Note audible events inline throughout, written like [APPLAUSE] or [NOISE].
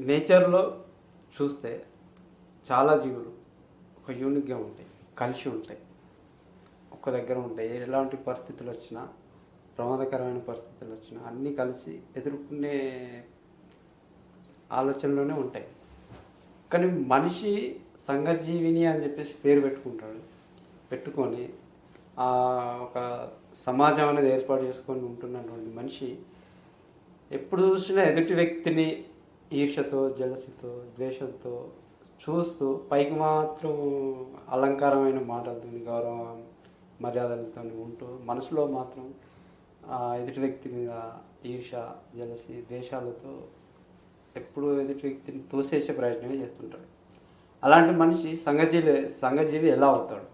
నేచర్లో చూస్తే చాలా జీవులు ఒక యూనిక్గా ఉంటాయి కలిసి ఉంటాయి. ఒక్క దగ్గర ఉంటాయి. ఎలాంటి పరిస్థితులు వచ్చినా ప్రమాదకరమైన పరిస్థితులు వచ్చినా అన్నీ కలిసి ఎదుర్కొనే ఆలోచనలోనే ఉంటాయి. కానీ మనిషి సంఘజీవిని అని చెప్పేసి పేరు పెట్టుకుంటాడు. పెట్టుకొని ఆ ఒక సమాజం అనేది ఏర్పాటు చేసుకొని ఉంటున్నటువంటి మనిషి ఎప్పుడు చూసినా ఎదుటి వ్యక్తిని ఈర్షతో జలసితో ద్వేషంతో చూస్తూ పైకి మాత్రం అలంకారమైన మాటలతో గౌరవం మర్యాదలతో ఉంటూ మనసులో మాత్రం ఎదుటి వ్యక్తి మీద ఈర్ష జలసి ద్వేషాలతో ఎప్పుడు ఎదుటి వ్యక్తిని తోసేసే ప్రయత్నమే చేస్తుంటాడు. అలాంటి మనిషి సంఘజీవి సంఘజీవి ఎలా అవుతాడు?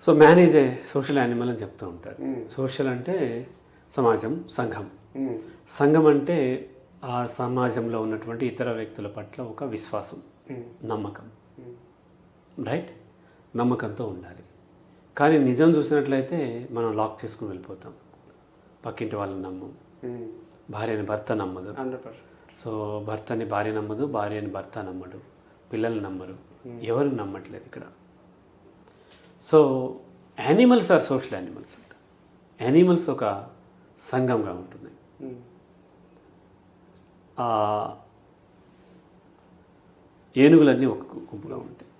So man is a social animal అని చెప్తూ ఉంటారు. సోషల్ అంటే సమాజం సంఘం. సంఘం అంటే ఆ సమాజంలో ఉన్నటువంటి ఇతర వ్యక్తుల పట్ల ఒక విశ్వాసం నమ్మకం. రైట్ నమ్మకంతో ఉండాలి. కానీ నిజం చూసినట్లయితే మనం లాక్ చేసుకుని వెళ్ళిపోతాం. పక్కింటి వాళ్ళని నమ్మం. భార్యని భర్త నమ్మదు. సో భర్తని భార్య నమ్మదు భార్యని భర్త నమ్మడు పిల్లలు నమ్మరు. ఎవరు నమ్మట్లేదు ఇక్కడ. So animals are social animals animals ఒక సంఘంగా ఉంటుంది. ఆ ఏనుగులన్నీ ఒక గుంపుగా ఉంటాయి.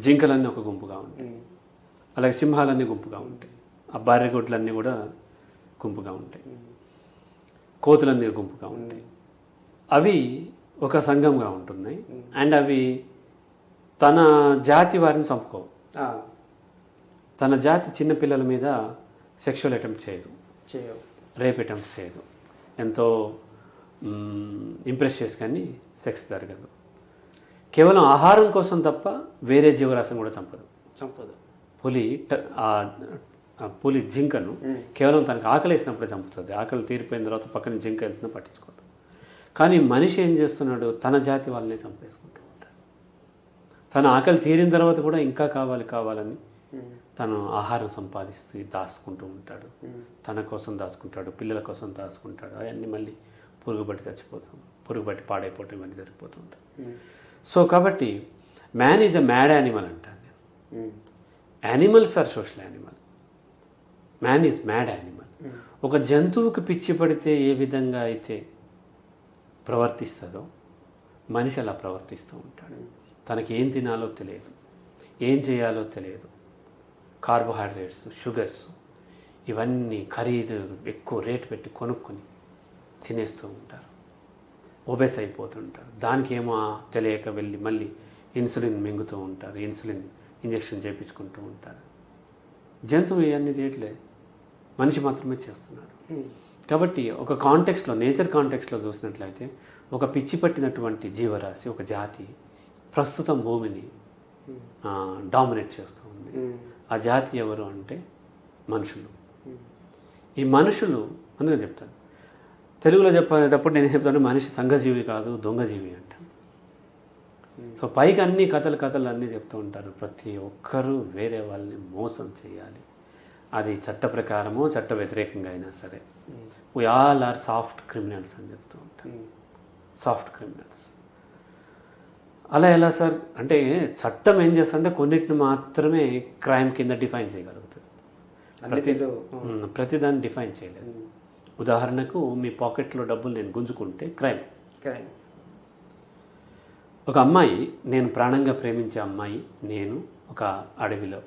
జింకలన్నీ ఒక గుంపుగా ఉంటాయి. అలాగే సింహాలన్నీ గుంపుగా ఉంటాయి. ఆ బర్రెగొడ్లన్నీ కూడా గుంపుగా ఉంటాయి. కోతులన్నీ గుంపుగా ఉంటాయి. అవి ఒక సంఘంగా ఉంటున్నాయి. అండ్ అవి తన జాతి వారిని చంపుకోవు. తన జాతి చిన్న పిల్లల మీద సెక్షువల్ అటెంప్ట్ చేయదు. రేప్ అటెంప్ట్ చేయదు. ఎంతో ఇంప్రెస్ చేసి కానీ సెక్స్ జరగదు. కేవలం ఆహారం కోసం తప్ప వేరే జీవరాశిని కూడా చంపదు. చంపదు. పులి పులి జింకను కేవలం తనకు ఆకలి వేసినప్పుడే చంపుతుంది. ఆకలి తీరిపోయిన తర్వాత పక్కన జింక వెళ్తున్నా పట్టించుకోదు. కానీ మనిషి ఏం చేస్తున్నాడు? తన జాతి వాళ్ళని చంపేసుకుంటూ ఉంటాడు. తన ఆకలి తీరిన తర్వాత కూడా ఇంకా కావాలి కావాలని తను ఆహారం సంపాదిస్తూ దాచుకుంటూ ఉంటాడు. తన కోసం దాచుకుంటాడు పిల్లల కోసం దాచుకుంటాడు. అవన్నీ మళ్ళీ పురుగుబట్టి చచ్చిపోతాం. పురుగుబట్టి పాడైపోవటం ఇవన్నీ జరిగిపోతూ ఉంటాయి ఉమ్, సో కాబట్టి man is a mad animal అంటాను నేను animals are social animal man is mad animal ఒక జంతువుకి పిచ్చి పడితే ఏ విధంగా అయితే ప్రవర్తిస్తుందో మనిషి అలా ప్రవర్తిస్తూ ఉంటాడు. తనకి ఏం తినాలో తెలియదు. ఏం చేయాలో తెలియదు. కార్బోహైడ్రేట్స్ షుగర్స్ ఇవన్నీ ఖరీదు ఎక్కువ రేటు పెట్టి కొనుక్కొని తినేస్తూ ఉంటారు. ఒబెస్ అయిపోతుంటారు. దానికి ఏమో తెలియక వెళ్ళి మళ్ళీ ఇన్సులిన్ మింగుతూ ఉంటారు. ఇన్సులిన్ ఇంజెక్షన్ చేయించుకుంటూ ఉంటారు. జంతువు ఇవన్నీ చేయట్లేదు మనిషి మాత్రమే చేస్తున్నాడు కాబట్టి ఒక కాంటెక్స్లో నేచర్ కాంటెక్స్లో చూసినట్లయితే ఒక పిచ్చి పట్టినటువంటి జీవరాశి ఒక జాతి ప్రస్తుతం భూమిని డామినేట్ చేస్తూ ఉంది. ఆ జాతి ఎవరు అంటే మనుషులు. ఈ మనుషులు అందుకే చెప్తాను. తెలుగులో చెప్పేటప్పుడు నేను చెప్తాను మనిషి సంఘజీవి కాదు దొంగజీవి అంటాను సో పైకి అన్ని కథలు కథలు అన్నీ చెప్తూ ఉంటారు. ప్రతి ఒక్కరూ వేరే వాళ్ళని మోసం చేయాలి. అది చట్ట ప్రకారమో చట్ట వ్యతిరేకంగా అయినా సరే. We all are soft criminals అని చెప్తూ ఉంటారు. సాఫ్ట్ క్రిమినల్స్ అలా ఎలా సార్? అంటే చట్టం ఏం చేస్తుంటే కొన్నిటిని మాత్రమే క్రైమ్ కింద డిఫైన్ చేయగలుగుతుంది. ఉమ్, ప్రతిదాన్ని డిఫైన్ చేయలేదు. ఉమ్, ఉదాహరణకు మీ పాకెట్లో డబ్బులు నేను గుంజుకుంటే క్రైమ్. crime. ఒక అమ్మాయి నేను ప్రాణంగా ప్రేమించే అమ్మాయి నేను ఒక అడవిలో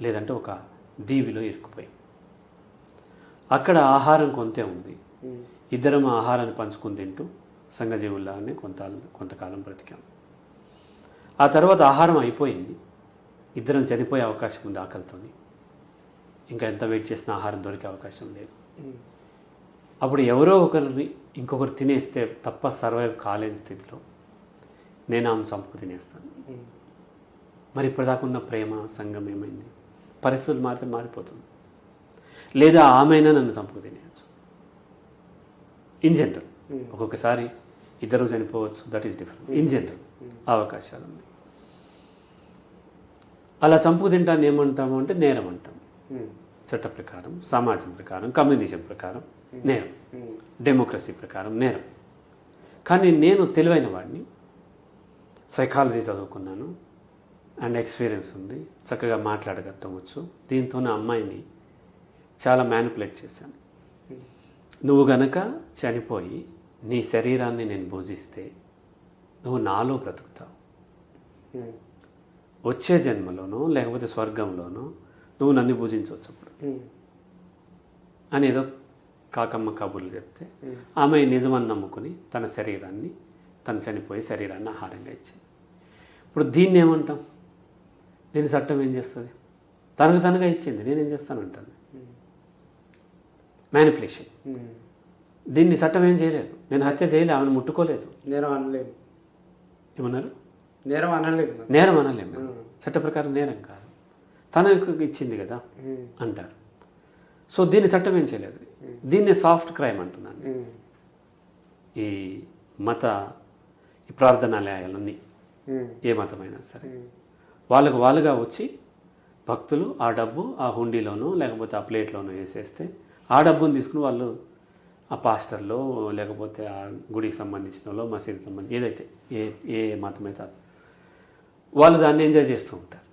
లేదంటే ఒక దీవిలో ఇరుక్కుపోయి. అక్కడ ఆహారం కొంతే ఉంది. ఇద్దరం ఆహారాన్ని పంచుకుని తింటూ సంఘజీవుల్లాగానే కొంత కొంతకాలం బ్రతికాం. ఆ తర్వాత ఆహారం అయిపోయింది. ఇద్దరం చనిపోయే అవకాశం ఉంది ఆకలితోని. ఇంకా ఎంత వెయిట్ చేసినా ఆహారం దొరికే అవకాశం లేదు. అప్పుడు ఎవరో ఒకరిని ఇంకొకరు తినేస్తే తప్ప సర్వైవ్ కాలేని స్థితిలో నేను ఆమె చంపుకు తినేస్తాను. మరి ఇప్పటిదాకా ఉన్న ప్రేమ సంఘం ఏమైంది? పరిస్థితులు మారితే మారిపోతుంది. లేదా ఆమెనా నన్ను చంపుకు తినేయచ్చు? In general Hmm. ఒక్కొక్కసారి ఇద్దరు చనిపోవచ్చు. That is different in general అవకాశాలు ఉన్నాయి. అలా చంపుకు తింటాను ఏమంటాము అంటే నేరం అంటాం ఉమ్, చట్ట ప్రకారం సమాజం ప్రకారం కమ్యూనిజం ప్రకారం నేరం. డెమోక్రసీ ప్రకారం నేరం. కానీ నేను తెలివైన వాడిని సైకాలజీ చదువుకున్నాను అండ్ ఎక్స్పీరియన్స్ ఉంది చక్కగా మాట్లాడగట్టవచ్చు. దీంతో నా అమ్మాయిని చాలా మ్యానిపులేట్ చేశాను. నువ్వు గనక చనిపోయి నీ శరీరాన్ని నేను భుజిస్తే నువ్వు నాలో బ్రతుకుతావు. ఉమ్, వచ్చే జన్మలోనో లేకపోతే స్వర్గంలోనో నువ్వు నన్ను పూజించవచ్చు అప్పుడు ఉమ్, అని ఏదో కాకమ్మ కబుర్లు చెప్తే ఆమె నిజమని నమ్ముకుని తన శరీరాన్ని తను చనిపోయి శరీరాన్ని ఆహారంగా ఇచ్చింది ఇప్పుడు దీన్ని ఏమంటాం? దీని చట్టం ఏం చేస్తుంది? తనకు తనగా ఇచ్చింది నేనేం చేస్తానంటాను మ్యానిపులేషన్. దీన్ని చట్టం ఏం చేయలేదు. నేను హత్య చేయలే ఆమెను ముట్టుకోలేదు. నేరం అనలేము ఏమన్నారు? నేరం అనలేము నేరం అనలేము. చట్ట ప్రకారం నేరం కాదు. తనకు ఇచ్చింది కదా అంటారు. సో దీన్ని చట్టం ఏం చేయలేదు. దీన్ని సాఫ్ట్ క్రైమ్ అంటున్నాను. ఈ మత ఈ ప్రార్థనాలయాలన్నీ ఏ మతమైనా సరే. వాళ్ళకు వాళ్ళుగా వచ్చి భక్తులు ఆ డబ్బు ఆ హుండీలోనో లేకపోతే ఆ ప్లేట్లోనో వేసేస్తే ఆ డబ్బును తీసుకుని వాళ్ళు ఆ పాస్టర్లో లేకపోతే ఆ గుడికి సంబంధించిన వాళ్ళు మసీదుకి సంబంధించి ఏదైతే ఏ ఏ మతమైతే. వాళ్ళు దాన్ని ఎంజాయ్ చేస్తూ ఉంటారు.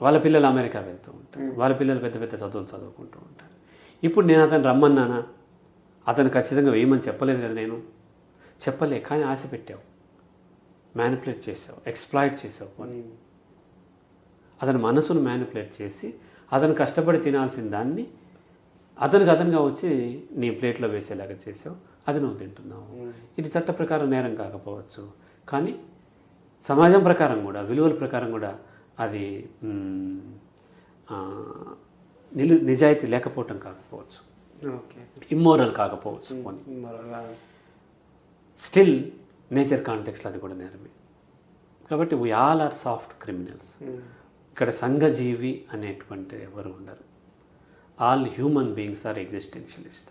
వాళ్ళ పిల్లలు అమెరికా వెళ్తూ ఉంటారు. వాళ్ళ పిల్లలు పెద్ద పెద్ద చదువులు చదువుకుంటూ ఉంటారు. ఇప్పుడు నేను అతను రమ్మన్నానా? అతను ఖచ్చితంగా వేయమని చెప్పలేదు కదా నేను. చెప్పలే కానీ ఆశ పెట్టావు. మ్యానిపులేట్ చేసావు ఎక్స్ప్లాయిట్ చేసావు. ఉమ్, అతని మనసును మ్యానిపులేట్ చేసి అతను కష్టపడి తినాల్సిన దాన్ని అతనికి అతనుగా వచ్చి నీ ప్లేట్లో వేసేలాగా చేసావు. అది నువ్వు తింటున్నావు. ఇది చట్ట ప్రకారం నేరం కాకపోవచ్చు. కానీ సమాజం ప్రకారం కూడా విలువల ప్రకారం కూడా అది నిలు నిజాయితీ లేకపోవటం కాకపోవచ్చు. ఓకే. ఇమ్మోరల్ కాకపోవచ్చు స్టిల్ నేచర్ కాంటెక్స్లో అది కూడా నేరమే. కాబట్టి we all are soft criminals ఇక్కడ సంఘజీవి అనేటువంటి ఎవరు ఉండరు. All human beings are existentialist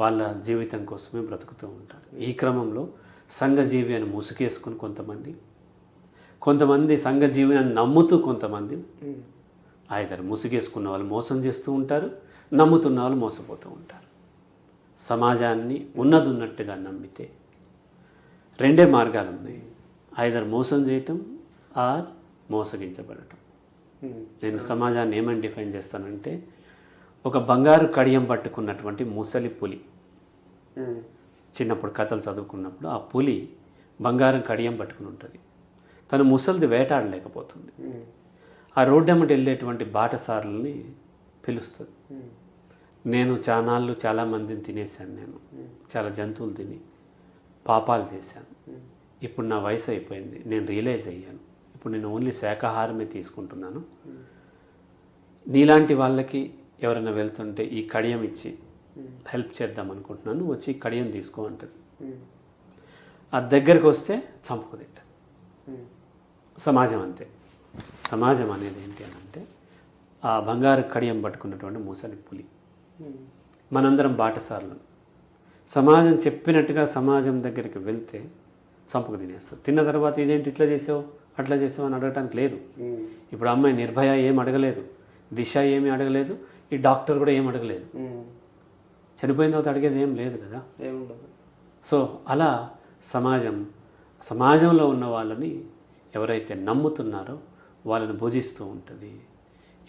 వాళ్ళ జీవితం కోసమే బ్రతుకుతూ ఉంటారు. ఈ క్రమంలో సంఘజీవి అని ముసుగేసుకుని కొంతమంది కొంతమంది సంఘజీవి అని నమ్ముతూ కొంతమంది ఐదరు ముసుగేసుకున్న వాళ్ళు మోసం చేస్తూ ఉంటారు నమ్ముతున్న వాళ్ళు మోసపోతూ ఉంటారు. సమాజాన్ని ఉన్నది ఉన్నట్టుగా నమ్మితే రెండే మార్గాలు ఉన్నాయి. ఐదర్ మోసం చేయటం ఆర్ మోసగించబడటం. నేను సమాజాన్ని ఏమని డిఫైన్ చేస్తానంటే ఒక బంగారు కడియం పట్టుకున్నటువంటి ముసలి పులి. చిన్నప్పుడు కథలు చదువుకున్నప్పుడు ఆ పులి బంగారం కడియం పట్టుకుని ఉంటుంది. తను ముసలిది వేటాడలేకపోతుంది. ఆ రోడ్డు ఎమ్మటి వెళ్ళేటువంటి బాటసారులని పిలుస్తుంది. నేను చానాళ్ళు చాలా మందిని తినేశాను నేను. చాలా జంతువులు తిని పాపాలు చేశాను. ఇప్పుడు నా వయసు అయిపోయింది. నేను రియలైజ్ అయ్యాను. ఇప్పుడు నేను ఓన్లీ శాకాహారమే తీసుకుంటున్నాను. నీలాంటి వాళ్ళకి ఎవరైనా వెళ్తుంటే ఈ కడియం ఇచ్చి హెల్ప్ చేద్దాం అనుకుంటున్నాను. వచ్చి కడియం తీసుకో అంటది. ఆ దగ్గరికి వస్తే ఉమ్, సమాజం అంతే. సమాజం అనేది ఏంటి అని అంటే ఆ బంగారు కడియం పట్టుకున్నటువంటి ముసలి పులి. మనందరం బాటసార్లు. సమాజం చెప్పినట్టుగా సమాజం దగ్గరికి వెళ్తే చంపుకు తినేస్తారు తిన్న తర్వాత ఇదేంటి ఇట్లా చేసావు? అట్లా చేసావు అని అడగటానికి లేదు. ఇప్పుడు అమ్మాయి నిర్భయ ఏం అడగలేదు. దిశ ఏమీ అడగలేదు. ఈ డాక్టర్ కూడా ఏం అడగలేదు. చనిపోయిన తర్వాత అడిగేది ఏం లేదు కదా. సో అలా సమాజం సమాజంలో ఉన్న వాళ్ళని ఎవరైతే నమ్ముతున్నారో వాళ్ళని భుజిస్తూ ఉంటుంది.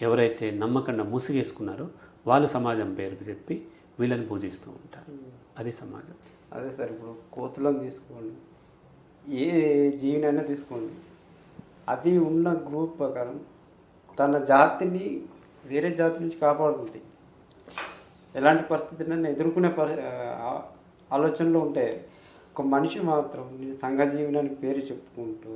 ఎవరైతే నమ్మకంగా ముసుగేసుకున్నారో వాళ్ళు సమాజం పేరు చెప్పి వీళ్ళని పూజిస్తూ ఉంటారు. అది సమాజం. అదే సార్ ఇప్పుడు కోతులను తీసుకోండి. ఏ జీవినైనా తీసుకోండి. అవి ఉన్న గ్రూప్ ప్రకారం తన జాతిని వేరే జాతి నుంచి కాపాడుతుంది ఎలాంటి పరిస్థితులను ఎదుర్కొనే పరి ఆలోచనలు ఆలోచనలో ఉంటే ఒక మనిషి మాత్రం నేను సంఘజీవనాన్ని పేరు చెప్పుకుంటూ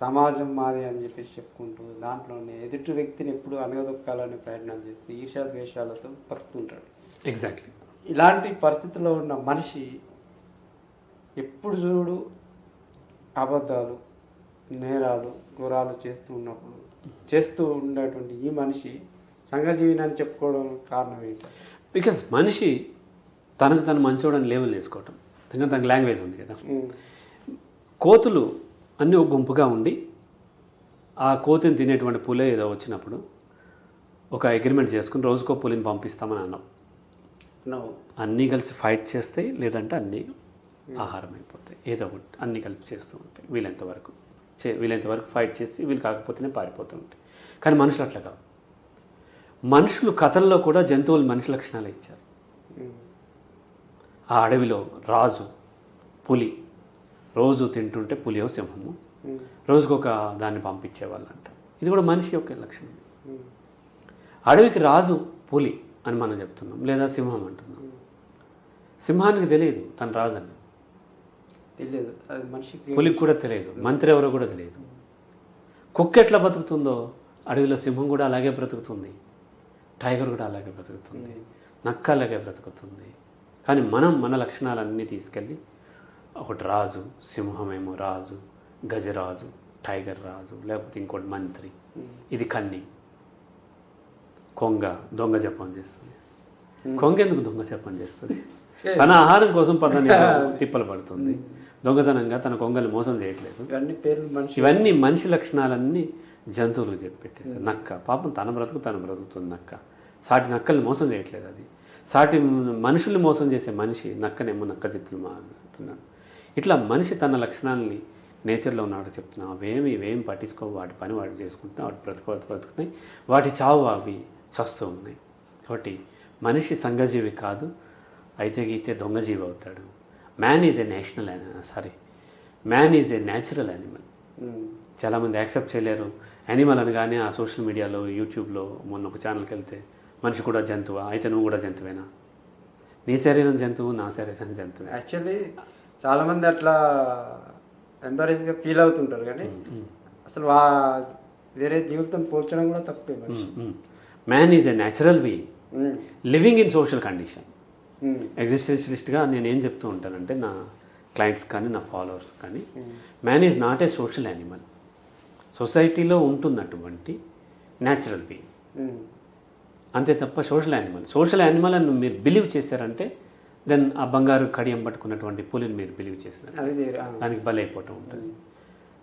సమాజం మాది అని చెప్పేసి చెప్పుకుంటూ దాంట్లోనే ఎదుటి వ్యక్తిని ఎప్పుడు అనగదొక్కాలనే ప్రయత్నం చేస్తూ ఈర్ష్యా ద్వేషాలతో బతుకుతుంటాడు ఎగ్జాక్ట్లీ ఇలాంటి పరిస్థితిలో ఉన్న మనిషి ఎప్పుడు చూడు అబద్ధాలు నేరాలు ఘోరాలు చేస్తూ ఉన్నప్పుడు చేస్తూ ఉండేటువంటి ఈ మనిషి సంఘజీవినాన్ని చెప్పుకోవడం కారణం ఏంటి? బికాస్ మనిషి తనకు తను మంచోడని లేవల్ చేసుకోవటం ఎందుకంటే తనకు లాంగ్వేజ్ ఉంది కదా. కోతులు అన్నీ ఒక గుంపుగా ఉండి ఆ కోతిని తినేటువంటి పులే ఏదో వచ్చినప్పుడు ఒక అగ్రిమెంట్ చేసుకుని రోజుకో పులిని పంపిస్తామని అన్నాం. నువ్వు అన్నీ కలిసి ఫైట్ చేస్తాయి లేదంటే అన్నీ ఆహారం అయిపోతాయి ఏదో ఒకటి అన్ని కలిపి చేస్తూ ఉంటాయి. వీలైనంత వరకు చే వీలైనంత వరకు ఫైట్ చేసి వీళ్ళు కాకపోతేనే పారిపోతూ ఉంటాయి. కానీ మనుషులు అట్లా కాదు మనుషులు కథల్లో కూడా జంతువులు మనిషి లక్షణాలు ఇచ్చారు. ఉమ్. ఆ అడవిలో రాజు పులి రోజు తింటుంటే పులియో సింహము. రోజుకొక దాన్ని పంపించేవాళ్ళంట. ఇది కూడా మనిషి యొక్క లక్షణం. అడవికి రాజు పులి అని మనం చెప్తున్నాం లేదా సింహం అంటున్నాం. సింహానికి తెలియదు తన రాజు అని తెలియదు అది మనిషికి పులికి కూడా తెలియదు మంత్రి ఎవరో కూడా తెలియదు. కుక్క ఎట్లా బతుకుతుందో అడవిలో సింహం కూడా అలాగే బ్రతుకుతుంది. టైగర్ కూడా అలాగే బ్రతుకుతుంది. నక్క అలాగే బ్రతుకుతుంది. కానీ మనం మన లక్షణాలన్నీ తీసుకెళ్ళి ఒకటి రాజు సింహమేమో రాజు గజరాజు టైగర్ రాజు లేకపోతే ఇంకోటి మంత్రి. ఇది కన్ని. కొంగ దొంగ జపం చేస్తుంది. కొంగ ఎందుకు దొంగ జపం చేస్తుంది? తన ఆహారం కోసం పదని [LAUGHS] తిప్పలు పడుతుంది. దొంగతనంగా తన కొంగల్ని మోసం చేయట్లేదు. ఇవన్నీ పేర్లు మనిషి ఇవన్నీ మనిషి లక్షణాలన్నీ జంతువులకు చెప్పెట్టేది నక్క. పాపం తన బ్రతుకు తను బ్రతుకుతుంది నక్క. సాటి నక్కల్ని మోసం చేయట్లేదు అది. సాటి మనుషుల్ని మోసం చేసే మనిషి నక్కనేమో నక్క చిత్తులు మా అంటున్నాడు ఇట్లా మనిషి తన లక్షణాలని నేచర్లో ఉన్నవాడు చెప్తున్నా అవేమి ఇవేం పట్టించుకో వాటి పని వాటి చేసుకుంటున్నా వాటి బ్రతుకు బ్రతుకుతున్నాయి వాటి చావు అవి చస్తూ ఉన్నాయి. కాబట్టి మనిషి సంఘజీవి కాదు అయితే గీతే దొంగజీవి అవుతాడు. Man is a national sorry man is a natural animal చాలామంది యాక్సెప్ట్ చేయలేరు. యానిమల్ అనగానే ఆ సోషల్ మీడియాలో యూట్యూబ్లో మొన్న ఒక ఛానల్కి వెళ్తే మనిషి కూడా జంతువా? అయితే నువ్వు కూడా జంతువేనా? నీ శరీరం జంతువు నా శరీరం జంతువు. యాక్చువల్లీ చాలా మంది అట్లా ఎంబరేజ్గా ఫీల్ అవుతుంటారు కానీ అసలు వా వేరే జీవితం పోల్చడం కూడా తప్పే మనిషి. Man is a natural being. Living in social condition. ఎగ్జిస్టెన్షియలిస్ట్గా నేను ఏం చెప్తూ ఉంటానంటే నా క్లయింట్స్ కానీ నా ఫాలోవర్స్ కానీ man is not a social animal సొసైటీలో ఉంటున్నటువంటి న్యాచురల్ బీయింగ్. అంతే తప్ప సోషల్ యానిమల్ సోషల్ యానిమల్ అని మీరు బిలీవ్ చేశారంటే దెన్ ఆ బంగారు కడియం పట్టుకున్నటువంటి పులిని మీరు బిలీవ్ ఆ. దానికి బలైపోవటం ఉంటుంది.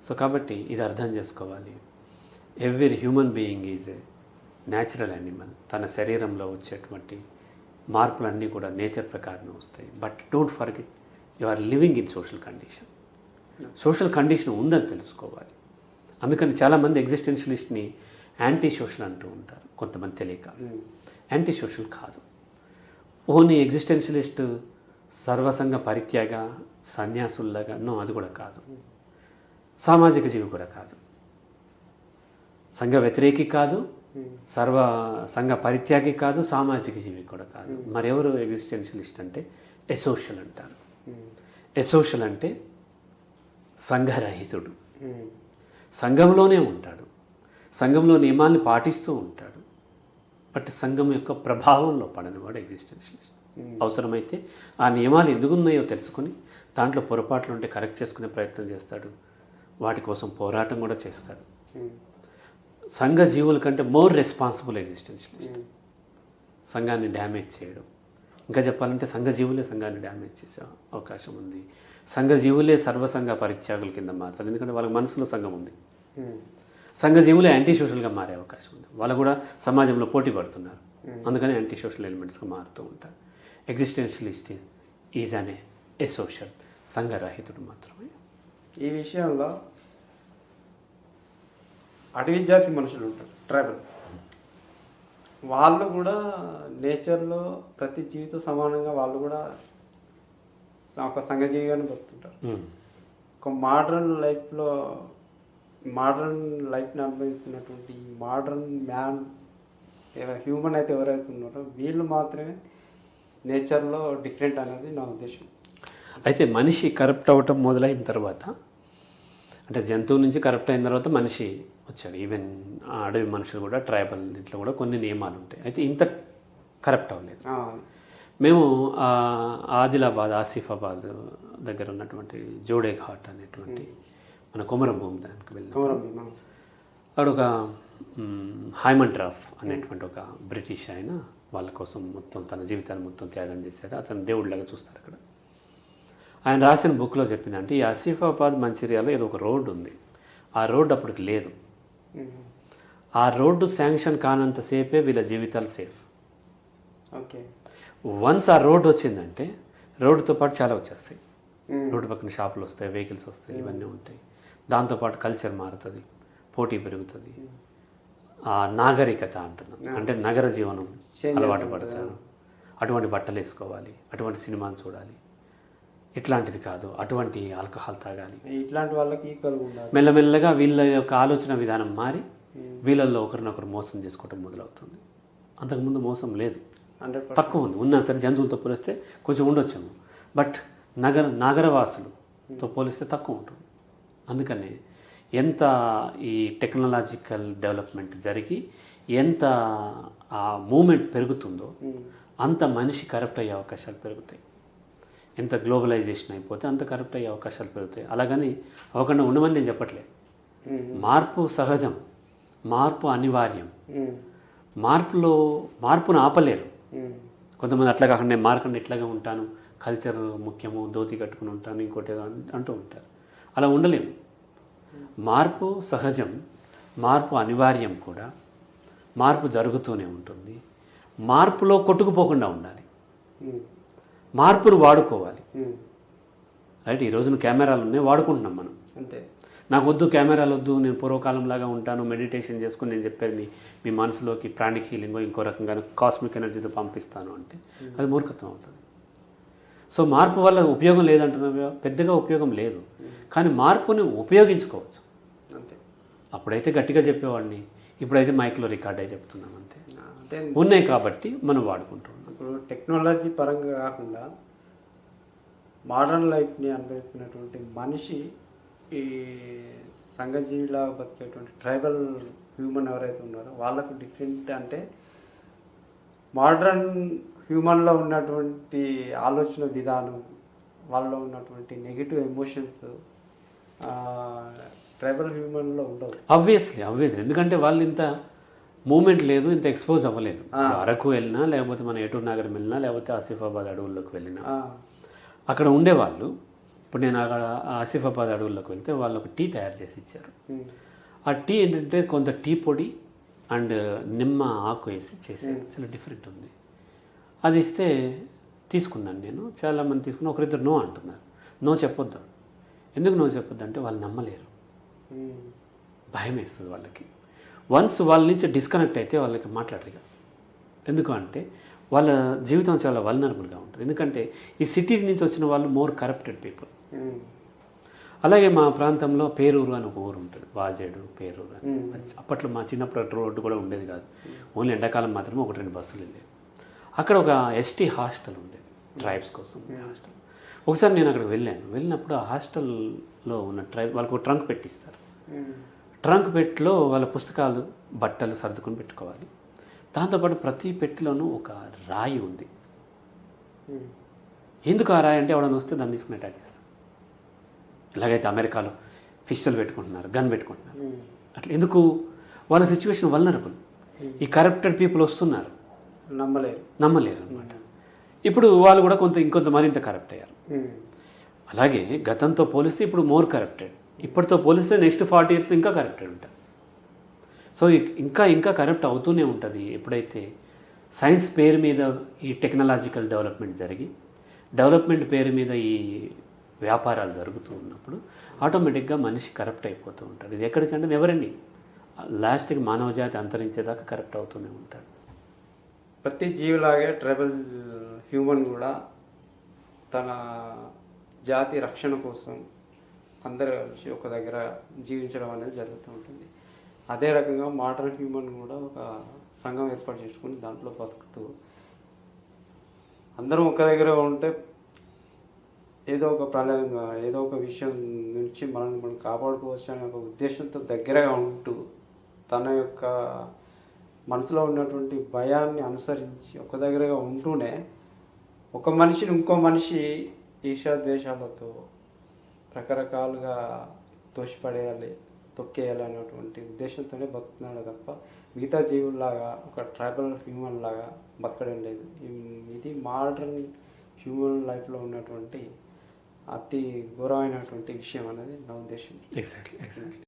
సో కాబట్టి ఇది అర్థం చేసుకోవాలి. Every human being is a natural animal తన శరీరంలో వచ్చేటువంటి మార్పులన్నీ కూడా నేచర్ ప్రకారం వస్తాయి. But don't forget you are living in social condition social condition ఉందని తెలుసుకోవాలి. అందుకని చాలామంది ఎగ్జిస్టెన్షియలిస్ట్ని యాంటీ సోషల్ అంటూ ఉంటారు. కొంతమంది తెలియక. యాంటీ సోషల్ కాదు. ఓన్లీ ఎగ్జిస్టెన్షియలిస్ట్ సర్వసంగ పరిత్యాగ సన్యాసుల్లాగా. నో అది కూడా కాదు. సామాజిక జీవి కూడా కాదు. సంఘ వ్యతిరేకి కాదు. సర్వ సంఘ పరిత్యాగి కాదు. సామాజిక జీవి కూడా కాదు. మరెవరు ఎగ్జిస్టెన్షియలిస్ట్ అంటే? ఎసోషల్ అంటారు. ఎసోషల్ అంటే సంఘరహితుడు. ఉమ్. సంఘంలోనే ఉంటాడు. సంఘంలో నియమాల్ని పాటిస్తూ ఉంటాడు. బట్ సంఘం యొక్క ప్రభావంలో పడనివాడు ఎగ్జిస్టెన్షియలిస్ట్ అవసరమైతే ఆ నియమాలు ఎందుకున్నాయో తెలుసుకొని దాంట్లో పొరపాట్లు ఉంటే కరెక్ట్ చేసుకునే ప్రయత్నం చేస్తాడు. వాటి కోసం పోరాటం కూడా చేస్తాడు. ఉమ్. సంఘ జీవుల కంటే మోర్ రెస్పాన్సిబుల్ ఎగ్జిస్టెన్షియలిస్ట్ ఉమ్. సంఘాన్ని డ్యామేజ్ చేయడం. ఇంకా చెప్పాలంటే సంఘ జీవులే సంఘాన్ని డ్యామేజ్ చేసే అవకాశం ఉంది. సంఘ జీవులే సర్వసంఘ పరిత్యాగుల కింద మారుతారు. ఎందుకంటే వాళ్ళ మనసులో సంఘం ఉంది. ఉమ్. సంఘ జీవులే యాంటీ సోషల్గా మారే అవకాశం ఉంది. వాళ్ళు కూడా సమాజంలో పోటీ పడుతున్నారు. అందుకని యాంటీ సోషల్ ఎలిమెంట్స్గా మారుతూ ఉంటారు. ఎగ్జిస్టెన్షియలిస్ట్ ఈజ్ అనే ఏ సోషల్ సంఘరహితుడు మాత్రమే. ఈ విషయంలో అడవి జాతి మనుషులు ఉంటారు ట్రైబల్ వాళ్ళు కూడా నేచర్లో ప్రతి జీవితం సమానంగా వాళ్ళు కూడా ఒక సంఘజీవిగానే బతుకుంటారు ఉమ్. ఒక మోడర్న్ లైఫ్లో మోడర్న్ లైఫ్ని అనుభవిస్తున్నటువంటి మోడర్న్ మ్యాన్ హ్యూమన్ అయితే ఎవరైతే ఉన్నారో వీళ్ళు మాత్రమే నేచర్లో డిఫరెంట్ అనేది నా ఉద్దేశం. అయితే మనిషి కరప్ట్ అవ్వటం మొదలైన తర్వాత అంటే జంతువు నుంచి కరప్ట్ అయిన తర్వాత మనిషి వచ్చాడు. ఈవెన్ అడవి మనుషులు కూడా ట్రైబల్ దీంట్లో కూడా కొన్ని నియమాలు ఉంటాయి. అయితే ఇంత కరప్ట్ అవ్వలేదు. మేము ఆదిలాబాద్ ఆసిఫాబాద్ దగ్గర ఉన్నటువంటి జోడే ఘాట్ అనేటువంటి మన కొమరం భూమి దానికి వెళ్ళాం కమరం. అక్కడ ఒక హైమండ్ రాఫ్ అనేటువంటి ఒక బ్రిటిష్ ఆయన వాళ్ళ కోసం మొత్తం తన జీవితాన్ని మొత్తం త్యాగం చేశారు. అతను దేవుడిలాగా చూస్తారు అక్కడ. ఆయన రాసిన బుక్లో చెప్పిందంటే ఈ ఆసిఫాబాద్ మంచిర్యాలో ఏదో ఒక రోడ్డు ఉంది. ఆ రోడ్డు అప్పటికి లేదు. ఆ రోడ్డు శాంక్షన్ కానంతసేపే వీళ్ళ జీవితాలు సేఫ్. ఓకే. వన్స్ ఆ రోడ్డు వచ్చిందంటే రోడ్డుతో పాటు చాలా వచ్చేస్తాయి. రోడ్డు పక్కన షాపులు వస్తాయి వెహికల్స్ వస్తాయి ఇవన్నీ ఉంటాయి. దాంతోపాటు కల్చర్ మారుతుంది పోటీ పెరుగుతుంది. ఆ నాగరికత అంటున్నాం. అంటే నగర జీవనం అలవాటు. పడతారు. అటువంటి బట్టలు వేసుకోవాలి అటువంటి సినిమాలు చూడాలి. ఇట్లాంటిది కాదు అటువంటి ఆల్కహాల్ తాగాలి. ఇట్లాంటి వాళ్ళకి మెల్లమెల్లగా వీళ్ళ యొక్క ఆలోచన విధానం మారి వీళ్ళల్లో ఒకరినొకరు మోసం చేసుకోవటం మొదలవుతుంది. అంతకుముందు మోసం లేదు. తక్కువ ఉంది. ఉన్నా సరే జంతువులతో పోలిస్తే కొంచెం ఉండొచ్చేమో. బట్ నగర నగరవాసులతో పోలిస్తే తక్కువ ఉంటుంది. అందుకని ఎంత ఈ టెక్నాలజికల్ డెవలప్మెంట్ జరిగి ఎంత ఆ మూమెంట్ పెరుగుతుందో అంత మనిషి కరప్ట్ అయ్యే అవకాశాలు పెరుగుతాయి. ఎంత గ్లోబలైజేషన్ అయిపోతే అంత కరప్ట్ అయ్యే అవకాశాలు పెరుగుతాయి. అలాగని అవ్వకుండా ఉండమని నేను చెప్పట్లేదు మార్పు సహజం. మార్పు అనివార్యం. మార్పులో మార్పును ఆపలేరు. కొంతమంది అట్లా కాకుండా నేను మారకుండా ఇట్లాగే ఉంటాను కల్చర్ ముఖ్యము ధోతి కట్టుకుని ఉంటాను ఇంకోటి అంటూ ఉంటారు. అలా ఉండలేము మార్పు సహజం మార్పు అనివార్యం కూడా మార్పు జరుగుతూనే ఉంటుంది. మార్పులో కొట్టుకుపోకుండా ఉండాలి. మార్పును వాడుకోవాలి. రైట్ ఈ రోజున కెమెరాలు ఉన్నాయి వాడుకుంటున్నాం మనం. అంతే. నాకు వద్దు కెమెరాలు వద్దు నేను పూర్వకాలంలాగా ఉంటాను మెడిటేషన్ చేసుకుని నేను చెప్పేది మీ మీ మనసులోకి ప్రాణిక్ హీలింగ్ ఇంకో రకంగా కాస్మిక్ ఎనర్జీతో పంపిస్తాను అంటే అది మూర్ఖత్వం అవుతుంది. సో మార్పు వల్ల ఉపయోగం లేదంటున్నా పెద్దగా ఉపయోగం లేదు. కానీ మార్పుని ఉపయోగించుకోవచ్చు. అంతే. అప్పుడైతే గట్టిగా చెప్పేవాడిని ఇప్పుడైతే మైక్లో రికార్డ్ అయి చెప్తున్నాం అంతే. అంతే ఉన్నాయి కాబట్టి మనం వాడుకుంటున్నాం. ఇప్పుడు టెక్నాలజీ పరంగా కాకుండా మోడర్న్ లైఫ్ని అనుభవిస్తున్నటువంటి మనిషి ఈ సంఘజీవిలా బతికేటువంటి ట్రైబల్ హ్యూమన్ ఎవరైతే ఉన్నారో వాళ్ళకు డిఫరెంట్ అంటే మోడర్న్ హ్యూమన్లో ఉన్నటువంటి ఆలోచన విధానం వాళ్ళలో ఉన్నటువంటి నెగిటివ్ ఎమోషన్స్ ట్రైబల్ హ్యూమన్లో ఉండవు. ఆబ్వియస్లీ ఆబ్వియస్లీ ఎందుకంటే వాళ్ళు ఇంత మూమెంట్ లేదు ఇంత ఎక్స్పోజ్ అవ్వలేదు. అరకు వెళ్ళినా లేకపోతే మన ఎటూరు నగరం వెళ్ళినా లేకపోతే ఆసిఫాబాద్ అడవుల్లోకి వెళ్ళినా. అక్కడ ఉండేవాళ్ళు ఇప్పుడు నేను అక్కడ ఆసిఫాబాద్ అడవుల్లోకి వెళ్తే వాళ్ళు ఒక టీ తయారు చేసి ఇచ్చారు. ఆ టీ ఏంటంటే కొంత టీ పొడి అండ్ నిమ్మ ఆకు వేసి చేసేది. చాలా డిఫరెంట్ ఉంది. అది ఇస్తే తీసుకున్నాను నేను. చాలామంది తీసుకుని ఒకరిద్దరు నో అంటున్నారు. నో చెప్పొద్దు. ఎందుకు నో చెప్పొద్దు అంటే వాళ్ళు నమ్మలేరు. ఉమ్, భయం వేస్తుంది వాళ్ళకి. వన్స్ వాళ్ళ నుంచి డిస్కనెక్ట్ అయితే వాళ్ళకి మాట్లాడరు ఎందుకు అంటే వాళ్ళ జీవితం చాలా వల్నరబుల్గా ఉంటుంది. ఎందుకంటే ఈ సిటీ నుంచి వచ్చిన వాళ్ళు మోర్ కరప్టెడ్ పీపుల్ అలాగే మా ప్రాంతంలో పేరూరు అని ఒక ఊరు ఉంటుంది. వాజేడు పేరూరు అని. ఉమ్. అప్పట్లో మా చిన్నప్పుడు రోడ్డు కూడా ఉండేది కాదు. ఓన్లీ ఎండాకాలం మాత్రమే ఒకటి రెండు బస్సులు వెళ్ళేవి. అక్కడ ఒక ఎస్టీ హాస్టల్ ఉండేది ట్రైబ్స్ కోసం హాస్టల్. ఒకసారి నేను అక్కడికి వెళ్ళాను. వెళ్ళినప్పుడు ఆ హాస్టల్లో ఉన్న ట్రైబ్ వాళ్ళకు ఒక ట్రంక్ పెట్టిస్తారు. ట్రంక్ పెట్టిలో వాళ్ళ పుస్తకాలు బట్టలు సర్దుకొని పెట్టుకోవాలి. దాంతోపాటు ప్రతి పెట్టిలోనూ ఒక రాయి ఉంది. ఉమ్, ఎందుకు ఆ రాయి అంటే ఎవడన్నా వస్తే దాన్ని తీసుకుని అటాక్ చేస్తాం ఇలాగైతే అమెరికాలో పిస్టల్ పెట్టుకుంటున్నారు గన్ పెట్టుకుంటున్నారు. అట్లా ఎందుకు? వాళ్ళ సిచ్యువేషన్ వల్నరబుల్ ఈ కరప్టెడ్ పీపుల్ వస్తున్నారు. నమ్మలేరు. నమ్మలేరు. అనమాట ఇప్పుడు వాళ్ళు కూడా కొంత ఇంకొంత మరింత కరప్ట్ అయ్యారు. అలాగే గతంతో పోలిస్తే ఇప్పుడు మోర్ కరప్టెడ్ ఇప్పటితో పోలిస్తే నెక్స్ట్ ఫార్టీ ఇయర్స్లో ఇంకా కరప్టెడ్ ఉంటారు. సో ఇంకా ఇంకా కరప్ట్ అవుతూనే ఉంటుంది. ఎప్పుడైతే సైన్స్ పేరు మీద ఈ టెక్నాలజికల్ డెవలప్మెంట్ జరిగి డెవలప్మెంట్ పేరు మీద ఈ వ్యాపారాలు జరుగుతూ ఉన్నప్పుడు ఆటోమేటిక్గా మనిషి కరప్ట్ అయిపోతూ ఉంటాడు. ఇది ఎక్కడికంటే నెవర్ ఎండింగ్ లాస్ట్కి మానవజాతి అంతరించేదాకా కరప్ట్ అవుతూనే ఉంటాడు. ప్రతి జీవిలాగే ట్రైబల్ హ్యూమన్ కూడా తన జాతి రక్షణ కోసం అందరూ కలిసి ఒక దగ్గర జీవించడం అనేది జరుగుతూ ఉంటుంది. అదే రకంగా మోడర్న్ హ్యూమన్ కూడా ఒక సంఘం ఏర్పాటు చేసుకుని దాంట్లో బతుకుతూ అందరం ఒక దగ్గర ఉంటే ఏదో ఒక ప్రళయం ఏదో ఒక విషయం నుంచి మనల్ని మనం కాపాడుకోవచ్చు అనే ఒక ఉద్దేశంతో దగ్గరగా ఉంటూ తన యొక్క మనసులో ఉన్నటువంటి భయాన్ని అనుసరించి ఒక దగ్గరగా ఉంటూనే ఒక మనిషిని ఇంకో మనిషి ఈర్ష్యాద్వేషాలతో రకరకాలుగా తోసిపడేయాలి తొక్కేయాలి అనేటువంటి ఉద్దేశంతోనే బతుకుతున్నాడు తప్ప మిగతా జీవుల్లాగా ఒక ట్రైబల్ హ్యూమన్ లాగా బతకడం లేదు. ఇది మోడర్న్ హ్యూమన్ లైఫ్లో ఉన్నటువంటి అతి ఘోరమైనటువంటి విషయం అనేది నా ఉద్దేశం. Exactly exactly